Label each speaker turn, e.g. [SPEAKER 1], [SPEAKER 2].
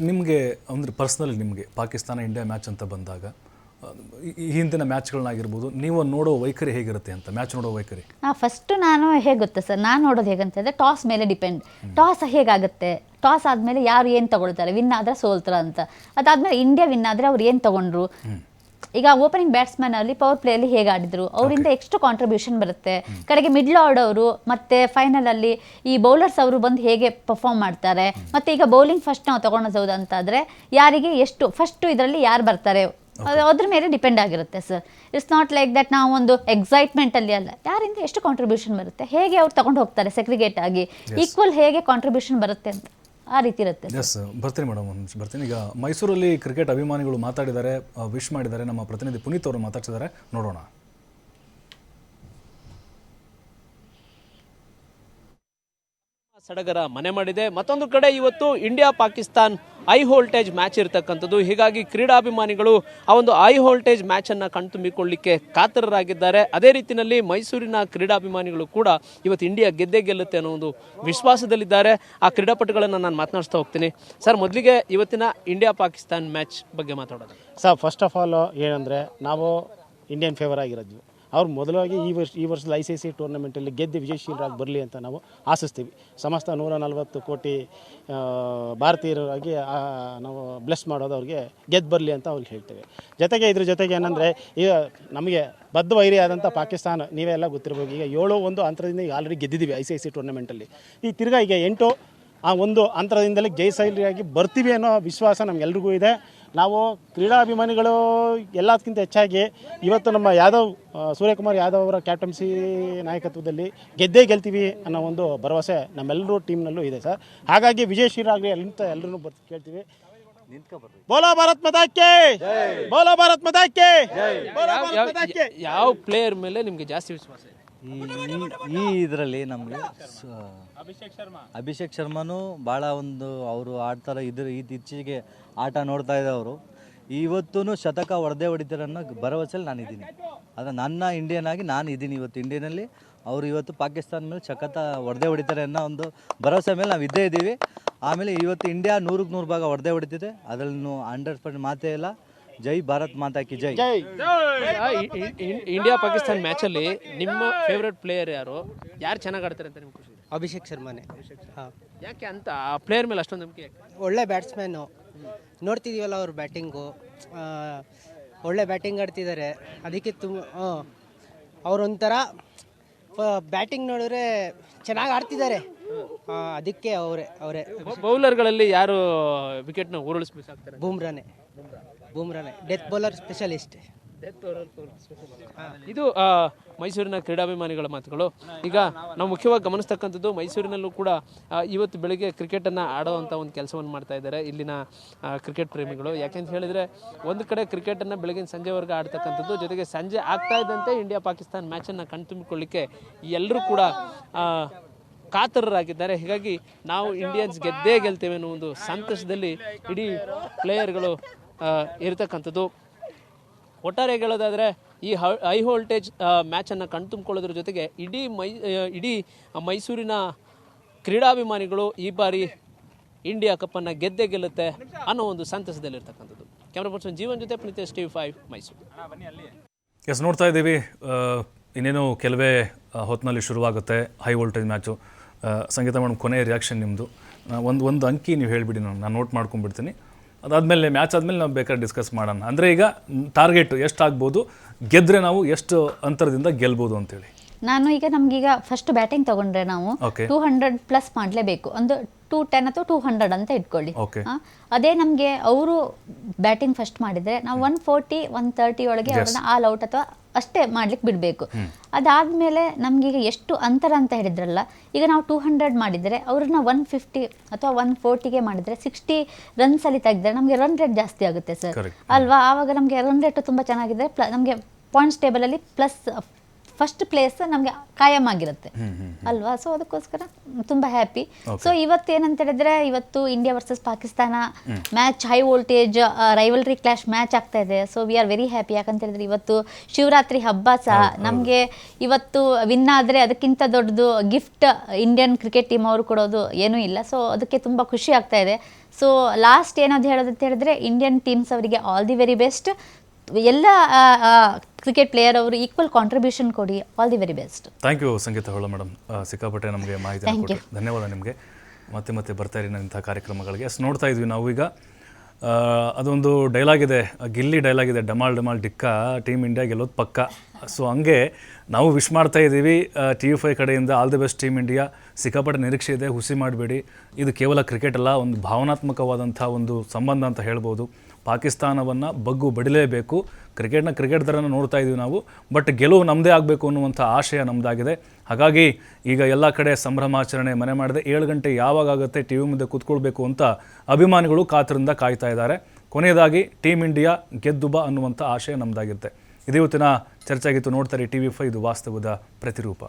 [SPEAKER 1] ನಿಮಗೆ ಅಂದರೆ ಪರ್ಸ್ನಲಿ ನಿಮಗೆ ಪಾಕಿಸ್ತಾನ ಇಂಡಿಯಾ ಮ್ಯಾಚ್ ಅಂತ ಬಂದಾಗ, ಈ- ಹಿಂದಿನ ಮ್ಯಾಚ್ಗಳನ್ನಾಗಿರ್ಬೋದು ನೀವು ನೋಡೋ ವೈಖರಿ ಹೇಗಿರುತ್ತೆ ಅಂತ ಮ್ಯಾಚ್ ನೋಡೋ ವೈಖರಿ?
[SPEAKER 2] ಫಸ್ಟ್ ನಾನು ಹೇಗೆ ಗೊತ್ತಾ ಸರ್? ನಾನು ನೋಡೋದು ಹೇಗಂತಂದ್ರೆ ಟಾಸ್ ಮೇಲೆ ಡಿಪೆಂಡ್ ಟಾಸ್ ಹೇಗಾಗುತ್ತೆ? ಟಾಸ್ ಆದಮೇಲೆ ಯಾರು ಏನು ತಗೊಳ್ತಾರೆ? ವಿನ್ ಆದರೆ ಸೋಲ್ತಾರ ಅಂತ ಅದಾದಮೇಲೆ ಇಂಡಿಯಾ ವಿನ್ ಆದರೆ ಅವ್ರು ಏನು ತಗೊಂಡ್ರು? ಈಗ ಓಪನಿಂಗ್ ಬ್ಯಾಟ್ಸ್ಮನ್ ಅಲ್ಲಿ ಪವರ್ ಪ್ಲೇ ಅಲ್ಲಿ ಹೇಗೆ ಆಡಿದ್ರು? ಅವರಿಂದ ಎಷ್ಟು ಕಾಂಟ್ರಿಬ್ಯೂಷನ್ ಬರುತ್ತೆ. ಕಡೆಗೆ ಮಿಡ್ಲ್ ಆಡೋರು ಮತ್ತೆ ಫೈನಲ್ ಅಲ್ಲಿ ಈ ಬೌಲರ್ಸ್ ಅವರು ಬಂದು ಹೇಗೆ ಪರ್ಫಾರ್ಮ್ ಮಾಡ್ತಾರೆ? ಮತ್ತೆ ಈಗ ಬೌಲಿಂಗ್ ಫಸ್ಟ್ ನಾವು ತಗೊಳೋದು ಅಂತಾದ್ರೆ ಯಾರಿಗೆ ಎಷ್ಟು ಫಸ್ಟ್ ಇದರಲ್ಲಿ ಯಾರು ಬರ್ತಾರೆ? ಅದು ಅದ್ರ ಮೇಲೆ ಡಿಪೆಂಡ್ ಆಗಿರುತ್ತೆ sir it's not like that ನಾವು ಒಂದು ಎಕ್ಸೈಟ್ಮೆಂಟ್ ಅಲ್ಲಿ ಅಲ್ಲ. ಯಾರಿಂದ ಎಷ್ಟು ಕಾಂಟ್ರಿಬ್ಯೂಷನ್ ಬರುತ್ತೆ? ಹೇಗೆ ಅವ್ರು ತಗೊಂಡು ಹೋಗ್ತಾರೆ ಸೆಗ್ರಿಗೇಟ್ ಆಗಿ? ಈಕ್ವಲ್ ಹೇಗೆ ಕಾಂಟ್ರಿಬ್ಯೂಷನ್ ಬರುತ್ತೆ ಅಂತ? ಆ ರೀತಿ ಇರುತ್ತೆ
[SPEAKER 1] ಎಸ್ ಬರ್ತೀನಿ ಮೇಡಮ್, ಒಂದು ಬರ್ತೀನಿ. ಈಗ ಮೈಸೂರಲ್ಲಿ ಕ್ರಿಕೆಟ್ ಅಭಿಮಾನಿಗಳು ಮಾತಾಡಿದ್ದಾರೆ ವಿಶ್ ಮಾಡಿದ್ದಾರೆ. ನಮ್ಮ ಪ್ರತಿನಿಧಿ ಪುನೀತ್ ಅವರು ಮಾತಾಡ್ತಿದ್ದಾರೆ. ನೋಡೋಣ.
[SPEAKER 3] ಸಡಗರ ಮನೆ ಮಾಡಿದೆ. ಮತ್ತೊಂದು ಕಡೆ ಇವತ್ತು India Pakistan high voltage match ಇರತಕ್ಕಂಥದ್ದು. ಹೀಗಾಗಿ ಕ್ರೀಡಾಭಿಮಾನಿಗಳು ಆ ಒಂದು ಐ ವೋಲ್ಟೇಜ್ ಮ್ಯಾಚ್ ಅನ್ನ ಕಣ್ತುಂಬಿಕೊಳ್ಳಿಕ್ಕೆ ಕಾತರರಾಗಿದ್ದಾರೆ. ಅದೇ ರೀತಿಯಲ್ಲಿ ಮೈಸೂರಿನ ಕ್ರೀಡಾಭಿಮಾನಿಗಳು ಕೂಡ ಇವತ್ತು ಇಂಡಿಯಾ ಗೆದ್ದೇ ಗೆಲ್ಲುತ್ತೆ ಅನ್ನೋ ಒಂದು ವಿಶ್ವಾಸದಲ್ಲಿದ್ದಾರೆ. ಆ ಕ್ರೀಡಾಪಟುಗಳನ್ನು ನಾನು ಮಾತನಾಡಿಸ್ತಾ ಹೋಗ್ತೀನಿ. ಸರ್, ಮೊದಲಿಗೆ ಇವತ್ತಿನ ಇಂಡಿಯಾ ಪಾಕಿಸ್ತಾನ್ ಮ್ಯಾಚ್ ಬಗ್ಗೆ ಮಾತಾಡೋದು
[SPEAKER 4] ಸರ್ ಫಸ್ಟ್ ಆಫ್ ಆಲ್ ಏನಂದರೆ ನಾವು ಇಂಡಿಯನ್ ಫೇವರ್ ಆಗಿರೋದು. ಅವ್ರು ಮೊದಲಾಗಿ ಈ ವರ್ಷ, ಈ ವರ್ಷದ ಐ ಸಿ ಸಿ ಟೂರ್ನಮೆಂಟಲ್ಲಿ ಗೆದ್ದು ವಿಜಯಶೀಲರಾಗಿ ಬರಲಿ ಅಂತ ನಾವು ಆಶಿಸ್ತೀವಿ. ಸಮಸ್ತ ನೂರ ನಲವತ್ತು ಕೋಟಿ ಭಾರತೀಯರಾಗಿ ನಾವು ಬ್ಲೆಸ್ ಮಾಡೋದು ಅವ್ರಿಗೆ ಗೆದ್ದು ಬರಲಿ ಅಂತ ಅವ್ರಿಗೆ ಹೇಳ್ತೇವೆ. ಜೊತೆಗೆ ಇದ್ರ ಜೊತೆಗೆ ಏನಂದರೆ, ಈಗ ನಮಗೆ ಬದ್ಧ ವೈರಿ ಆದಂಥ ಪಾಕಿಸ್ತಾನ, ನೀವೇ ಎಲ್ಲ ಗೊತ್ತಿರ್ಬೋದು. ಈಗ ಏಳು ಒಂದು ಅಂತರದಿಂದ ಈಗ ಆಲ್ರೆಡಿ ಗೆದ್ದಿದ್ದೀವಿ ಐ ಸಿ ಐ ಸಿ ಟೂರ್ನಮೆಂಟಲ್ಲಿ. ಈ ತಿರ್ಗಾ ಈಗ ಎಂಟು, ಆ ಒಂದು ಅಂತರದಿಂದಲೇ ಜಯಶೈಲಿಯಾಗಿ ಬರ್ತೀವಿ ಅನ್ನೋ ವಿಶ್ವಾಸ ನಮಗೆಲ್ರಿಗೂ ಇದೆ. ನಾವು ಕ್ರೀಡಾಭಿಮಾನಿಗಳು ಎಲ್ಲದಕ್ಕಿಂತ ಹೆಚ್ಚಾಗಿ ಇವತ್ತು ನಮ್ಮ ಯಾದವ್ ಸೂರ್ಯಕುಮಾರ್ ಯಾದವ್ ಅವರ ಕ್ಯಾಪ್ಟನ್ಸಿ ನಾಯಕತ್ವದಲ್ಲಿ ಗೆದ್ದೇ ಗೆಲ್ತೀವಿ ಅನ್ನೋ ಒಂದು ಭರವಸೆ ನಮ್ಮೆಲ್ಲರೂ ಟೀಮ್ನಲ್ಲೂ ಇದೆ ಸರ್. ಹಾಗಾಗಿ ವಿಜಯಶೀಲರಾಗಲಿ ಅಲ್ಲಿಂದ ಎಲ್ಲರೂ ಬರ್ ಕೇಳ್ತೀವಿ. ಬೋಲೋ ಭಾರತ್ ಮತಾಕ್ಕೆ! ಬೋಲೋ ಭಾರತ್ ಮತಾಕ್ಕೆ! ಬೋಲೋ ಭಾರತ್ ಮತಾಕ್ಕೆ!
[SPEAKER 3] ಯಾವ ಪ್ಲೇಯರ್ ಮೇಲೆ ನಿಮಗೆ ಜಾಸ್ತಿ ವಿಶ್ವಾಸ ಇದೆ?
[SPEAKER 5] ಈ ಈ ಇದರಲ್ಲಿ ನಮಗೆ ಅಭಿಷೇಕ್ ಶರ್ಮಾನು ಭಾಳ ಒಂದು ಅವರು ಆಡ್ತಾರೆ. ಇದ್ರ ಇತ್ತೀಚೆಗೆ ಆಟ ನೋಡ್ತಾ ಇದ್ದವರು. ಅವರು ಇವತ್ತೂ ಶತಕ ಹೊಡೆದೇ ಹೊಡಿತಾರೆ ಅನ್ನೋ ಭರವಸೆಯಲ್ಲಿ ನಾನು ಇದ್ದೀನಿ. ಆದರೆ ನನ್ನ ಇಂಡಿಯನ್ ಆಗಿ ನಾನು ಇದ್ದೀನಿ ಇವತ್ತು ಇಂಡಿಯನಲ್ಲಿ ಅವರು ಇವತ್ತು ಪಾಕಿಸ್ತಾನ ಮೇಲೆ ಶತಕ ಹೊಡೆದೇ ಹೊಡಿತಾರೆ ಅನ್ನೋ ಒಂದು ಭರವಸೆ ಮೇಲೆ ನಾವು ಇದ್ದೇ ಇದ್ದೀವಿ. ಆಮೇಲೆ ಇವತ್ತು ಇಂಡಿಯಾ ನೂರಕ್ಕೆ ನೂರು ಭಾಗ ಹೊಡೆದೇ ಹೊಡಿತಿದೆ. ಅದರಲ್ಲಿ ಹಂಡ್ರೆಡ್ ಪರ್ಸೆಂಟ್ ಮಾತೇ ಇಲ್ಲ. ಜೈ ಭಾರತ್ ಮಾತಾ ಕಿ ಜೈ.
[SPEAKER 3] ಇಂಡಿಯಾ ಪಾಕಿಸ್ತಾನ್ ಮ್ಯಾಚಲ್ಲಿ ನಿಮ್ಮ ಫೇವ್ರೆಟ್ ಪ್ಲೇಯರ್ ಯಾರು? ಯಾರು ಚೆನ್ನಾಗಿ ಆಡ್ತಾರೆ ಅಂತ ನಿಮ್ಗೆ ಖುಷಿ ಇದೆ?
[SPEAKER 6] ಅಭಿಷೇಕ್ ಶರ್ಮಾನೇ. ಹಾಂ.
[SPEAKER 3] ಯಾಕೆ ಅಂತ ಆ ಪ್ಲೇಯರ್ ಮೇಲೆ ಅಷ್ಟೊಂದು ನಂಬಿಕೆ
[SPEAKER 6] ಒಳ್ಳೆ ಬ್ಯಾಟ್ಸ್ಮ್ಯಾನು ನೋಡ್ತಿದೀವಲ್ಲ ಅವ್ರ ಬ್ಯಾಟಿಂಗು ಒಳ್ಳೆ ಬ್ಯಾಟಿಂಗ್ ಆಡ್ತಿದ್ದಾರೆ ಅದಕ್ಕೆ ತುಂಬ ಅವರೊಂಥರ ಬ್ಯಾಟಿಂಗ್ ನೋಡಿದ್ರೆ ಚೆನ್ನಾಗಿ ಆಡ್ತಿದ್ದಾರೆ ಅದಕ್ಕೆ ಅವರೇ ಅವರೇ.
[SPEAKER 3] ಬೌಲರ್ಗಳಲ್ಲಿ ಯಾರು ವಿಕೆಟ್ನ ಉರುಳಿಸ್ಬೇಕಾಗ್ತಾರೆ
[SPEAKER 6] ಬೂಮ್ರಾನೆ. ಬೂಮ್ರಾನೆ. ಡೆತ್ ಬೌಲರ್ ಸ್ಪೆಷಲಿಸ್ಟ್
[SPEAKER 3] ಇದು ಮೈಸೂರಿನ ಕ್ರೀಡಾಭಿಮಾನಿಗಳ ಮಾತುಗಳು. ಈಗ ನಾವು ಮುಖ್ಯವಾಗಿ ಗಮನಿಸ್ತಕ್ಕಂಥದ್ದು ಮೈಸೂರಿನಲ್ಲೂ ಕೂಡ ಇವತ್ತು ಬೆಳಗ್ಗೆ ಕ್ರಿಕೆಟನ್ನು ಆಡೋವಂಥ ಒಂದು ಕೆಲಸವನ್ನು ಮಾಡ್ತಾ ಇದ್ದಾರೆ. ಇಲ್ಲಿನ ಕ್ರಿಕೆಟ್ ಪ್ರೇಮಿಗಳು. ಯಾಕೆಂತ ಹೇಳಿದರೆ, ಒಂದು ಕಡೆ ಕ್ರಿಕೆಟನ್ನು ಬೆಳಗಿನ ಸಂಜೆವರೆಗೆ ಆಡ್ತಕ್ಕಂಥದ್ದು, ಜೊತೆಗೆ ಸಂಜೆ ಆಗ್ತಾ ಇದ್ದಂತೆ ಇಂಡಿಯಾ ಪಾಕಿಸ್ತಾನ್ ಮ್ಯಾಚನ್ನು ಕಣ್ತುಂಬಿಕೊಳ್ಳಿಕ್ಕೆ ಎಲ್ಲರೂ ಕೂಡ ಕಾತರರಾಗಿದ್ದಾರೆ. ಹೀಗಾಗಿ ನಾವು ಇಂಡಿಯನ್ಸ್ ಗೆದ್ದೇ ಗೆಲ್ತೇವೆ ಅನ್ನೋ ಒಂದು ಸಂತಸದಲ್ಲಿ ಇಡೀ ಪ್ಲೇಯರ್ಗಳು ಇರತಕ್ಕಂಥದ್ದು. ಒಟ್ಟಾರೆ ಹೇಳೋದಾದರೆ ಈ ಹೈ ವೋಲ್ಟೇಜ್ ಮ್ಯಾಚನ್ನು ಕಣ್ತುಂಬಿಕೊಳ್ಳೋದ್ರ ಜೊತೆಗೆ ಇಡೀ ಮೈ ಇಡೀ ಮೈಸೂರಿನ ಕ್ರೀಡಾಭಿಮಾನಿಗಳು ಈ ಬಾರಿ ಇಂಡಿಯಾ ಕಪ್ಪನ್ನು ಗೆದ್ದೇ ಗೆಲ್ಲುತ್ತೆ ಅನ್ನೋ ಒಂದು ಸಂತಸದಲ್ಲಿರ್ತಕ್ಕಂಥದ್ದು. ಕ್ಯಾಮ್ರಾ ಪರ್ಸನ್ ಜೀವನ್ ಜೊತೆ ಪ್ರೀತಿ ಟಿವಿ ಫೈವ್ ಮೈಸೂರು.
[SPEAKER 1] ಎಸ್ ನೋಡ್ತಾ ಇದ್ದೀವಿ. ಇನ್ನೇನು ಕೆಲವೇ ಹೊತ್ತಿನಲ್ಲಿ ಶುರುವಾಗುತ್ತೆ high voltage match Sangeetha madam ಕೊನೆಯ ರಿಯಾಕ್ಷನ್ ನಿಮ್ಮದು ಒಂದು ಒಂದು ಅಂಕಿ ನೀವು ಹೇಳಿಬಿಡಿ ನಾನು ನಾನು ನೋಟ್ ಮಾಡ್ಕೊಂಡ್ಬಿಡ್ತೀನಿ. ಅದಾದಮೇಲೆ ಮ್ಯಾಚ್ ಆದಮೇಲೆ ನಾವು ಬೇಕಾದ್ರೆ ಡಿಸ್ಕಸ್ ಮಾಡೋಣ. ಅಂದರೆ ಈಗ ಟಾರ್ಗೆಟ್ ಎಷ್ಟು ಆಗ್ಬೋದು ಗೆದ್ದರೆ ನಾವು ಎಷ್ಟು ಅಂತರದಿಂದ ಗೆಲ್ಬೋದು ಅಂತೇಳಿ.
[SPEAKER 2] ನಾನು ಈಗ ನಮ್ಗೀಗ ಫಸ್ಟ್ ಬ್ಯಾಟಿಂಗ್ ತಗೊಂಡ್ರೆ ನಾವು. ಟೂ ಹಂಡ್ರೆಡ್ ಪ್ಲಸ್ ಮಾಡಲೇಬೇಕು. ಒಂದು ಟೂ ಟೆನ್ ಅಥವಾ ಟೂ ಹಂಡ್ರೆಡ್ ಅಂತ ಇಟ್ಕೊಳ್ಳಿ. ಅದೇ ನಮಗೆ ಅವರು ಬ್ಯಾಟಿಂಗ್ ಫಸ್ಟ್ ಮಾಡಿದ್ರೆ ನಾವು ಒನ್ ಫೋರ್ಟಿ ಒನ್ ತರ್ಟಿ ಒಳಗೆ ಅವ್ರನ್ನ ಆಲ್ ಔಟ್ ಅಥವಾ ಅಷ್ಟೇ ಮಾಡ್ಲಿಕ್ಕೆ ಬಿಡಬೇಕು. ಅದಾದ್ಮೇಲೆ ನಮ್ಗೀಗ ಎಷ್ಟು ಅಂತರ ಅಂತ ಹೇಳಿದ್ರಲ್ಲ ಈಗ ನಾವು ಟೂ ಹಂಡ್ರೆಡ್ ಮಾಡಿದರೆ ಅವ್ರನ್ನ ಒನ್ ಫಿಫ್ಟಿ ಅಥವಾ ಒನ್ ಫೋರ್ಟಿಗೆ ಮಾಡಿದರೆ ಸಿಕ್ಸ್ಟಿ ರನ್ಸಲ್ಲಿ ತೆಗೆದ್ರೆ ನಮಗೆ ರನ್ ರೇಟ್ ಜಾಸ್ತಿ ಆಗುತ್ತೆ ಸರ್ ಅಲ್ವಾ? ಆವಾಗ ನಮಗೆ ರನ್ ರೇಟ್ ತುಂಬ ಚೆನ್ನಾಗಿದೆ ಪ್ಲ ನಮಗೆ ಪಾಯಿಂಟ್ಸ್ ಟೇಬಲಲ್ಲಿ ಪ್ಲಸ್ ಫಸ್ಟ್ ಪ್ಲೇಸ್ ನಮಗೆ ಕಾಯಂ ಆಗಿರುತ್ತೆ. ಅಲ್ವಾ? ಸೊ ಅದಕ್ಕೋಸ್ಕರ ತುಂಬ ಹ್ಯಾಪಿ ಸೊ ಇವತ್ತು ಏನಂತ ಹೇಳಿದ್ರೆ ಇವತ್ತು India versus Pakistan match high voltage rivalry clash match ಆಗ್ತಾ ಇದೆ. So we are very happy ಯಾಕಂತ ಹೇಳಿದ್ರೆ ಇವತ್ತು ಶಿವರಾತ್ರಿ ಹಬ್ಬ ಸಹ ನಮಗೆ ಇವತ್ತು ವಿನ್ ಆದರೆ ಅದಕ್ಕಿಂತ ದೊಡ್ಡದು ಗಿಫ್ಟ್ ಇಂಡಿಯನ್ ಕ್ರಿಕೆಟ್ ಟೀಮ್ ಅವರು ಕೊಡೋದು ಏನೂ ಇಲ್ಲ. ಸೊ ಅದಕ್ಕೆ ತುಂಬ ಖುಷಿ ಆಗ್ತಾ ಇದೆ. ಸೊ ಲಾಸ್ಟ್ ಏನದು ಹೇಳೋದಂತ ಹೇಳಿದ್ರೆ ಇಂಡಿಯನ್ ಟೀಮ್ಸ್ ಅವರಿಗೆ ಆಲ್ ದಿ ವೆರಿ ಬೆಸ್ಟ್ ಎಲ್ಲ ಕ್ರಿಕೆಟ್ ಪ್ಲೇಯರ್ ಅವರು ಈಕ್ವಲ್ ಕಾಂಟ್ರಿಬ್ಯೂಷನ್ ಕೊಡಿ. All the very best
[SPEAKER 1] thank you Sangeetha ಹೊಳ madam ಸಿಕ್ಕಾಪಟ್ಟೆ ನಮಗೆ ಮಾಹಿತಿ ಧನ್ಯವಾದ ನಿಮಗೆ. ಮತ್ತೆ ಮತ್ತೆ ಬರ್ತಾ ಇರಿ ಇಂಥ ಕಾರ್ಯಕ್ರಮಗಳಿಗೆ. ಎಸ್ ನೋಡ್ತಾ ಇದ್ವಿ ನಾವು ಈಗ ಅದೊಂದು ಡೈಲಾಗ್ ಇದೆ ಗಿಲ್ಲಿ ಡೈಲಾಗ್ ಇದೆ. ಡಮಾಲ್ ಡಮಾಲ್ ಡಿಕ್ಕ ಟೀಮ್ ಇಂಡಿಯಾ ಗೆಲ್ಲೋದು ಪಕ್ಕ. ಸೊ ಹಂಗೆ ನಾವು ವಿಶ್ ಮಾಡ್ತಾ ಇದ್ದೀವಿ ಟಿ ವಿ ಫೈ ಕಡೆಯಿಂದ all the best team India ಸಿಕ್ಕಾಪಟ್ಟೆ ನಿರೀಕ್ಷೆ ಇದೆ, ಹುಸಿ ಮಾಡಬೇಡಿ. ಇದು ಕೇವಲ ಕ್ರಿಕೆಟ್ ಅಲ್ಲ, ಒಂದು ಭಾವನಾತ್ಮಕವಾದಂಥ ಒಂದು ಸಂಬಂಧ ಅಂತ ಹೇಳ್ಬೋದು. ಪಾಕಿಸ್ತಾನವನ್ನು ಬಗ್ಗು ಬಡಿಲೇಬೇಕು. ಕ್ರಿಕೆಟ್ನ ಕ್ರಿಕೆಟ್ ಥರನ ನೋಡ್ತಾ ಇದ್ದೀವಿ ನಾವು. ಬಟ್ ಗೆಲುವು ನಮ್ಮದೇ ಆಗಬೇಕು ಅನ್ನುವಂಥ ಆಶಯ ನಮ್ಮದಾಗಿದೆ ಹಾಗಾಗಿ ಈಗ ಎಲ್ಲ ಕಡೆ ಸಂಭ್ರಮಾಚರಣೆ ಮನೆ ಮಾಡಿದೆ. ಏಳು ಗಂಟೆ ಯಾವಾಗ ಆಗುತ್ತೆ ಟಿ ವಿ ಮುಂದೆ ಕೂತ್ಕೊಳ್ಬೇಕು ಅಂತ ಅಭಿಮಾನಿಗಳು ಕಾತರಿಂದ ಕಾಯ್ತಾ ಇದ್ದಾರೆ. ಕೊನೆಯದಾಗಿ ಟೀಮ್ ಇಂಡಿಯಾ ಗೆದ್ದುಬ ಅನ್ನುವಂಥ ಆಶಯ ನಮ್ಮದಾಗಿರುತ್ತೆ ಇದು ಇವತ್ತಿನ ಚರ್ಚೆ ಆಗಿತ್ತು ನೋಡ್ತಾರೆ ಟಿ ವಿ ಫೈ ಇದು ವಾಸ್ತವದ ಪ್ರತಿರೂಪ.